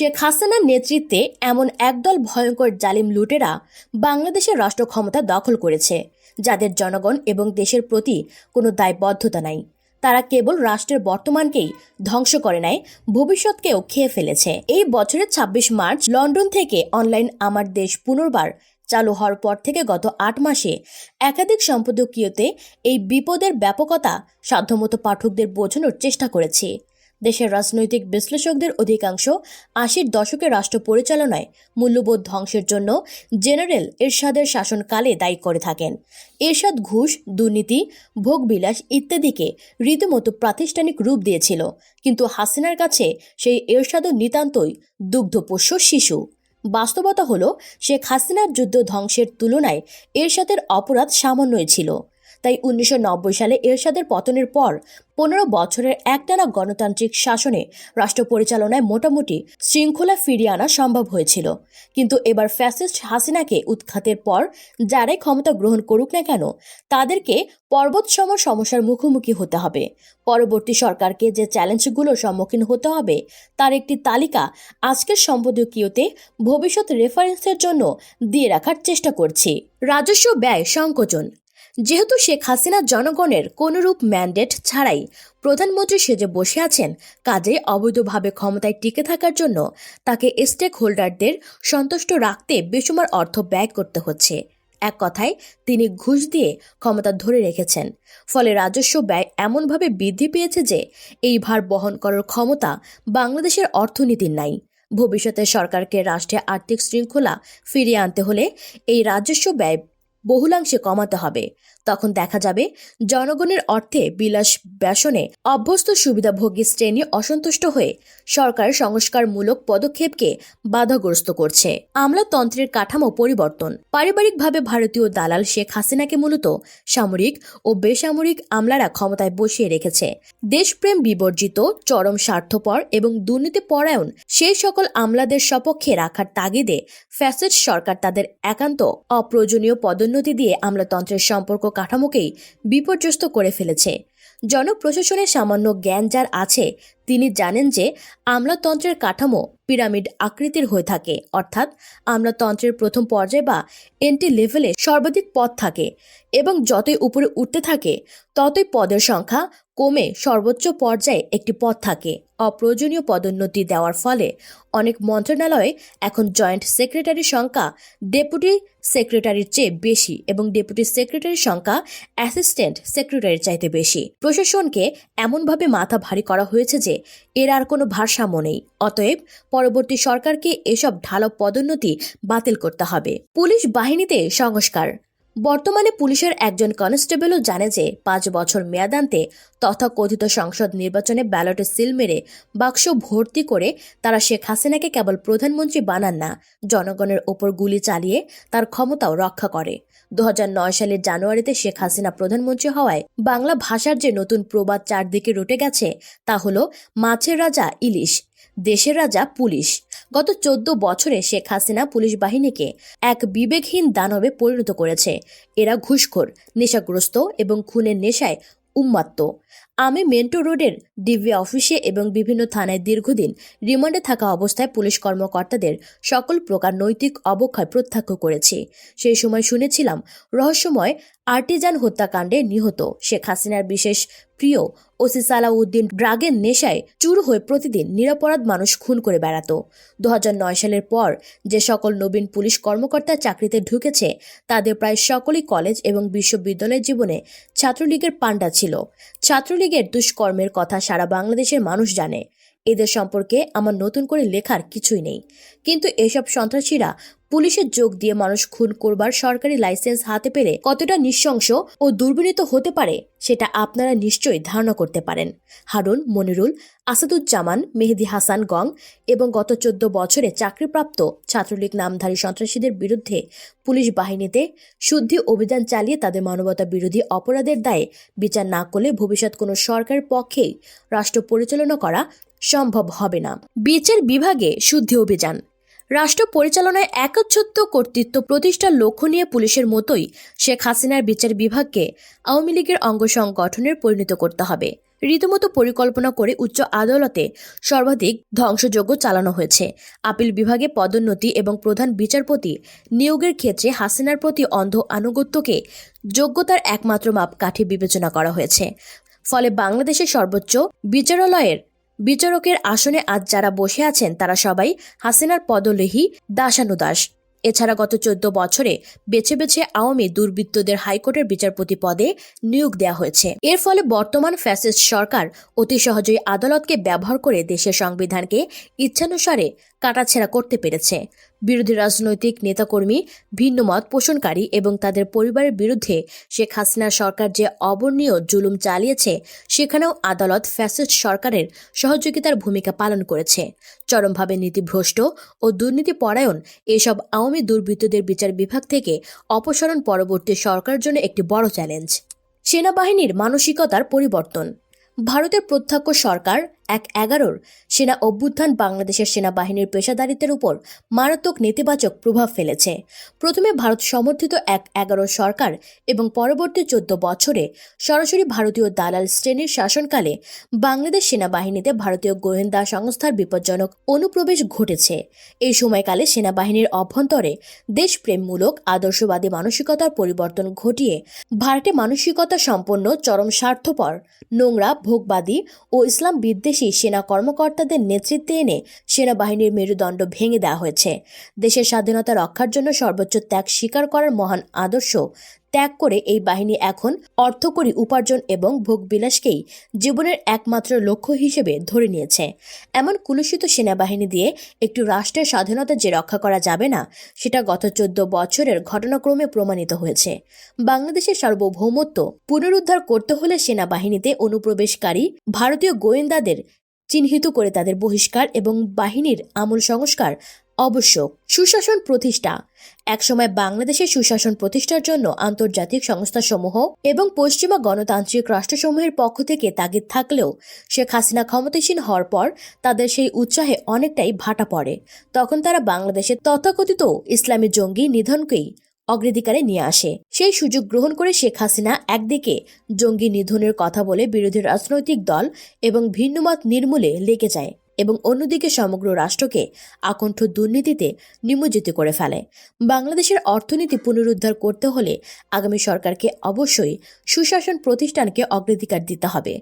শেখ হাসিনার নেতৃত্বে এমন একদল ভয়ঙ্কর জালিম লুটেরা বাংলাদেশের রাষ্ট্র ক্ষমতা দখল করেছে, যাদের জনগণ এবং দেশের প্রতি কোনো দায়বদ্ধতা নাই। তারা কেবল রাষ্ট্রের বর্তমানকেই ধ্বংস করে নেয় ভবিষ্যৎকেও খেয়ে ফেলেছে। এই বছরের ২৬ মার্চ লন্ডন থেকে অনলাইন আমার দেশ পুনর্বার চালু হওয়ার পর থেকে গত আট মাসে একাধিক সম্পাদকীয়তে এই বিপদের ব্যাপকতা সাধ্যমতো পাঠকদের বোঝানোর চেষ্টা করেছি। দেশের রাজনৈতিক বিশ্লেষকদের অধিকাংশ আশির দশকে রাষ্ট্র পরিচালনায় মূল্যবোধ ধ্বংসের জন্য জেনারেল এরশাদের শাসনকালে দায়ী করে থাকেন। এরশাদ ঘুষ, দুর্নীতি, ভোগবিলাস ইত্যাদিকে রীতিমতো প্রাতিষ্ঠানিক রূপ দিয়েছিল, কিন্তু হাসিনার কাছে সেই এরশাদও নিতান্তই দুগ্ধপোষ্য শিশু। বাস্তবতা হলো, শেখ হাসিনার যুদ্ধ ধ্বংসের তুলনায় এরশাদের অপরাধ সামান্যই ছিল। তাই উনিশশো নব্বই সালে এরশাদের পতনের পর পনেরো বছরের একটানা গণতান্ত্রিক শাসনে রাষ্ট্র পরিচালনায় মোটামুটি শৃঙ্খলা ফিরিয়ে আনা সম্ভব হয়েছিল। কিন্তু এবার ফ্যাসিস্ট হাসিনাকে উৎখাতের পর যারাই ক্ষমতা গ্রহণ করুক না কেন, তাদেরকে পর্বতসম সমস্যার মুখোমুখি হতে হবে। পরবর্তী সরকারকে যে চ্যালেঞ্জগুলোর সম্মুখীন হতে হবে, তার একটি তালিকা আজকের সম্পাদকীয়তে ভবিষ্যৎ রেফারেন্সের জন্য দিয়ে রাখার চেষ্টা করছি। রাজস্ব ব্যয় সংকোচন যেহেতু শেখ হাসিনা জনগণের কোনরূপ ম্যান্ডেট ছাড়াই প্রধানমন্ত্রী সেজে বসে আছেন, কাজে অবৈধভাবে ক্ষমতায় টিকে থাকার জন্য তাকে স্টেক হোল্ডারদের সন্তুষ্ট রাখতে বেসুমার অর্থ ব্যয় করতে হচ্ছে। এক কথায়, তিনি ঘুষ দিয়ে ক্ষমতা ধরে রেখেছেন। ফলে রাজস্ব ব্যয় এমনভাবে বৃদ্ধি পেয়েছে যে, এই ভার বহন করার ক্ষমতা বাংলাদেশের অর্থনীতির নাই। ভবিষ্যতে সরকারকে রাষ্ট্রে আর্থিক শৃঙ্খলা ফিরিয়ে আনতে হলে এই রাজস্ব ব্যয় বহুলাংশে কমাতে হবে। তখন দেখা যাবে জনগণের অর্থে বিলাস ব্যাসনে অভ্যস্ত সুবিধাভোগী শ্রেণি অসন্তুষ্ট হয়ে সরকার সংস্কারমূলক পদক্ষেপকে বাধাগ্রস্ত করছে। আমলাতন্ত্রের কাঠামো পরিবর্তন। পারিবারিকভাবে ভারতীয় দালাল শেখ হাসিনাকে মূলত সামরিক ও বেসামরিক আমলারা ক্ষমতায় বসিয়ে রেখেছে। দেশপ্রেম বিবর্জিত, চরম স্বার্থপর এবং দুর্নীতি পরায়ণ সেই সকল আমলাদের সপক্ষে রাখার তাগিদে ফ্যাসিস্ট সরকার তাদের একান্ত অপ্রয়োজনীয় পদোন্নতি দিয়ে আমলাতন্ত্রের সম্পর্ক কাঠামোকেই বিপর্যস্ত করে ফেলেছে। জনপ্রশাসনের সামান্য জ্ঞান যার আছে তিনি জানেন যে আমলাতন্ত্রের কাঠামো পিরামিড আকৃতির হয়ে থাকে, অর্থাৎ আমলাতন্ত্রের প্রথম পর্যায়ে বা এন্টি লেভেলে সর্বাধিক পদ থাকে এবং যতই উপরে উঠতে থাকে, ততই পদের সংখ্যা কমে সর্বোচ্চ পর্যায়ে একটি পদ থাকে। অপ্রয়োজনীয় পদোন্নতি দেওয়ার ফলে অনেক মন্ত্রণালয়ে এখন জয়েন্ট সেক্রেটারির সংখ্যা ডেপুটি সেক্রেটারির চেয়ে বেশি এবং ডেপুটি সেক্রেটারির সংখ্যা অ্যাসিস্ট্যান্ট সেক্রেটারির চাইতে বেশি। প্রশাসনকে এমনভাবে মাথা ভারী করা হয়েছে যে এর আর কোনো ভারসাম্য নেই। অতএব পরবর্তী সরকারকে এসব ঢালক পদোন্নতি বাতিল করতে হবে। পুলিশ বাহিনীতে সংস্কার। বর্তমানে পুলিশের একজন কনস্টেবলও জানে যে পাঁচ বছর মেয়াদান্তে তথাকথিত সংসদ নির্বাচনে ব্যালটে সিল মেরে বাক্স ভর্তি করে তারা শেখ হাসিনাকে কেবল প্রধানমন্ত্রী বানান না, জনগণের ওপর গুলি চালিয়ে তার ক্ষমতাও রক্ষা করে। দু হাজার নয় সালের জানুয়ারিতে শেখ হাসিনা প্রধানমন্ত্রী হওয়ায় বাংলা ভাষার যে নতুন প্রবাদ চারদিকে রটে গেছে, তা হলো মাছের রাজা ইলিশ, দেশের রাজা পুলিশ। গত চোদ্দ বছরে শেখ হাসিনা পুলিশ বাহিনীকে এক বিবেকহীন দানবে পরিণত করেছে। এরা ঘুষখোর, নেশাগ্রস্ত এবং খুনের নেশায় উন্মাত্ত। আমি মেন্টো রোডের ডিবি অফিসে এবং বিভিন্ন থানায় দীর্ঘদিন রিমান্ডে থাকা অবস্থায় পুলিশ কর্মকর্তাদের সকল প্রকার নৈতিক অবক্ষয় প্রত্যাখ্য করেছি। সেই সময় শুনেছিলাম রহস্যময় আর্টিজান হত্যাকাণ্ডে নিহত। শেখ হাসিনার বিশেষ প্রিয় ওসি সালাউদ্দিন ড্রাগের নেশায় চুর হয়ে প্রতিদিন নিরাপরাধ মানুষ খুন করে বেড়াতো। দু সালের পর যে সকল নবীন পুলিশ কর্মকর্তা চাকরিতে ঢুকেছে, তাদের প্রায় সকলেই কলেজ এবং বিশ্ববিদ্যালয় জীবনে ছাত্রলীগের পাণ্ডা ছিল। ছাত্রলীগের দুষ্কর্মের কথা সারা বাংলাদেশের মানুষ জানে। এদের সম্পর্কে আমার নতুন করে লেখার কিছুই নেই। কিন্তু এসব সন্ত্রাসীরা পুলিশের যোগ দিয়ে মানুষ খুন করবার সরকারি লাইসেন্স হাতে পেলে কতটা নৃশংস ও দুর্বিনীত হতে পারে, সেটা আপনারা নিশ্চয়ই ধারণা করতে পারেন। হারুন, মনিরুল, আসাদুজ্জামান, মেহেদি হাসান গং এবং গত চোদ্দ বছরে চাকরিপ্রাপ্ত ছাত্রলীগ নামধারী সন্ত্রাসীদের বিরুদ্ধে পুলিশ বাহিনীতে শুদ্ধি অভিযান চালিয়ে তাদের মানবতা বিরোধী অপরাধের দায়ে বিচার না করলে ভবিষ্যৎ কোনো সরকারের পক্ষেই রাষ্ট্র পরিচালনা করা সম্ভব হবে না। বিচার বিভাগে শুদ্ধি অভিযান। রাষ্ট্র পরিচালনায় একচ্ছত্ব কর্তৃত্ব প্রতিষ্ঠার লক্ষ্য নিয়ে পুলিশের মতোই শেখ হাসিনার বিচার বিভাগকে আওয়ামী লীগের অঙ্গ সংগঠনের পরিণত করতে হবে। রীতিমতো পরিকল্পনা করে উচ্চ আদালতে সর্বাধিক ধ্বংসযজ্ঞ চালানো হয়েছে। আপিল বিভাগে পদোন্নতি এবং প্রধান বিচারপতি নিয়োগের ক্ষেত্রে হাসিনার প্রতি অন্ধ আনুগত্যকে যোগ্যতার একমাত্র মাপকাঠি বিবেচনা করা হয়েছে। ফলে বাংলাদেশের সর্বোচ্চ বিচারালয়ের বিচারকের আসনে আজ যারা বসে আছেন, তারা সবাই হাসিনার পদলেহী দাসানুদাস এছাড়া গত চোদ্দ বছরে বেছে বেছে আওয়ামী দুর্বৃত্তদের হাইকোর্টের বিচারপতি পদে নিয়োগ দেওয়া হয়েছে। এর ফলে বর্তমান ফ্যাসিস্ট সরকার অতি সহজেই আদালতকে ব্যবহার করে দেশের সংবিধানকে ইচ্ছানুসারে কাটাছেড়া করতে পেরেছে। বিরোধী রাজনৈতিক নেতাকর্মী ভিন্ন মত পোষণকারী এবং তাদের পরিবারের বিরুদ্ধে শেখ হাসিনা সরকার যে অবর্ণীয় জুলুম চালিয়েছে, সেখানেও আদালত ফ্যাসিস্ট সরকারের সহযোগিতার ভূমিকা পালন করেছে। চরমভাবে নীতিভ্রষ্ট ও দুর্নীতি পরায়ণ এসব আওয়ামী দুর্বৃত্তদের বিচার বিভাগ থেকে অপসারণ পরবর্তী সরকারের জন্য একটি বড় চ্যালেঞ্জ। সেনাবাহিনীর মানসিকতার পরিবর্তন। ভারতের প্রত্যক্ষ সরকার এক এগারোর সেনা অভ্যুত্থান বাংলাদেশের সেনাবাহিনীর পেশাদারিত্বের উপর মারাত্মক নেতিবাচক প্রভাব ফেলেছে। প্রথমে ভারত সমর্থিত এক এগারো সরকার এবং পরবর্তী চোদ্দ বছরে সরাসরি ভারতীয় দালাল শ্রেণির শাসনকালে বাংলাদেশ সেনাবাহিনীতে ভারতীয় গোয়েন্দা সংস্থার বিপজ্জনক অনুপ্রবেশ ঘটেছে। এই সময়কালে সেনাবাহিনীর অভ্যন্তরে দেশপ্রেমমূলক, আদর্শবাদী মানসিকতার পরিবর্তন ঘটিয়ে ভারতে মানসিকতা সম্পন্ন, চরম স্বার্থপর, নোংরা, ভোগবাদী ও ইসলাম বিদ্বেষী সেনা কর্মকর্তাদের নেতৃত্বে এনে সেনাবাহিনীর মেরুদণ্ড ভেঙে দেওয়া হয়েছে। দেশের স্বাধীনতা রক্ষার জন্য সর্বোচ্চ ত্যাগ স্বীকার করার মহান আদর্শ ত্যাগ করে এই বাহিনী এখন অর্থকরী উপার্জন এবং ভোগবিলাসকেই জীবনের একমাত্র লক্ষ্য হিসেবে ধরে নিয়েছে। এমন কুলুষিত সেনাবাহিনী দিয়ে একটি রাষ্ট্রের স্বাধীনতা যে রক্ষা করা যাবে না, সেটা গত চোদ্দ বছরের ঘটনাক্রমে প্রমাণিত হয়েছে। বাংলাদেশের সার্বভৌমত্ব পুনরুদ্ধার করতে হলে সেনাবাহিনীতে অনুপ্রবেশকারী ভারতীয় গোয়েন্দাদের চিহ্নিত করে তাদের বহিষ্কার এবং বাহিনীর আমূল সংস্কার আবশ্যক সুশাসন প্রতিষ্ঠা। একসময় বাংলাদেশের সুশাসন প্রতিষ্ঠার জন্য আন্তর্জাতিক সংস্থাসমূহ এবং পশ্চিমা গণতান্ত্রিক রাষ্ট্রসমূহের পক্ষ থেকে তাগিদ থাকলেও শেখ হাসিনা ক্ষমতাসীন হওয়ার পর তাদের সেই উৎসাহে অনেকটাই ভাটা পড়ে। তখন তারা বাংলাদেশের তথাকথিত ইসলামী জঙ্গি নিধনকেই অগ্রাধিকারে নিয়ে আসে। সেই সুযোগ গ্রহণ করে শেখ হাসিনা একদিকে জঙ্গি নিধনের কথা বলে বিরোধী রাজনৈতিক দল এবং ভিন্নমত নির্মূলে লেগে যায়। এবং অন্যদিকে সমগ্র রাষ্ট্রকে আকণ্ঠ দুর্নীতিতে নিমজ্জিত করে ফেলে। বাংলাদেশের অর্থনীতি পুনরুদ্ধার করতে হলে আগামী সরকারকে অবশ্যই সুশাসন প্রতিষ্ঠানকে অগ্রাধিকার দিতে হবে।